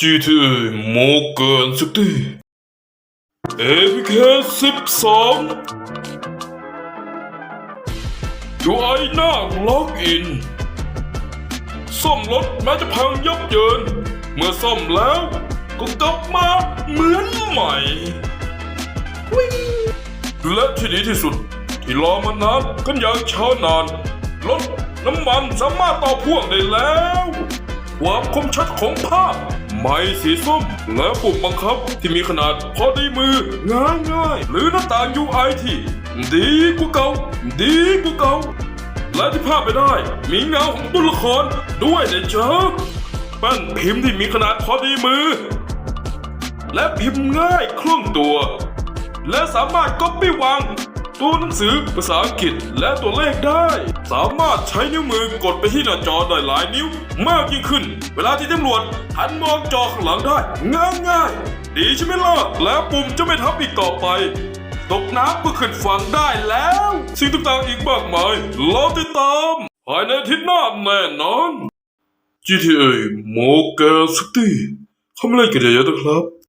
GTA Morgan City APK 12 UI หน้าล็อกอิน ซ่อมรถแม้จะพังยับเยิน เมื่อซ่อมแล้ว ก็กลับมาเหมือนใหม่ และที่ดีที่สุด ที่รอมานานกันอย่างช้านานรถน้ำมันสามารถต่อพ่วงได้แล้วความคมชัดของภาพ ไม้สีส้ม และปุ่มบังคับที่มีขนาดพอดีมือ ง่ายๆหรือหน้าต่าง UI ที่ดีกว่าเก่าดีกว่าเก่าและที่พลาดไม่ได้ มีเงาของตัวละครด้วยนะจ๊ะแป้นพิมพ์ที่มีขนาดพอดีมือ และพิมพ์ง่ายคล่องตัว และสามารถก๊อปปี้วาง ตัวหนังสือภาษาอังกฤษและตัวเลขได้ สามารถใช้นิ้วมือกดไปที่หน้าจอได้หลายนิ้วมากยิ่งขึ้น เวลาที่ตำรวจหันมองจอข้างหลังได้ ง่ายง่ายๆดีใช่ไหมล่ะแล้วปุ่มจะไม่ทับอีกต่อไป ตกน้ำก็ขึ้นฝั่งได้แล้ว สิ่งต่างๆอีกมากมายรอติดตามภายในทิตย์หน้าแน่นอน GTA Morgan City เข้ามาเล่นกันเยอะๆนะครับ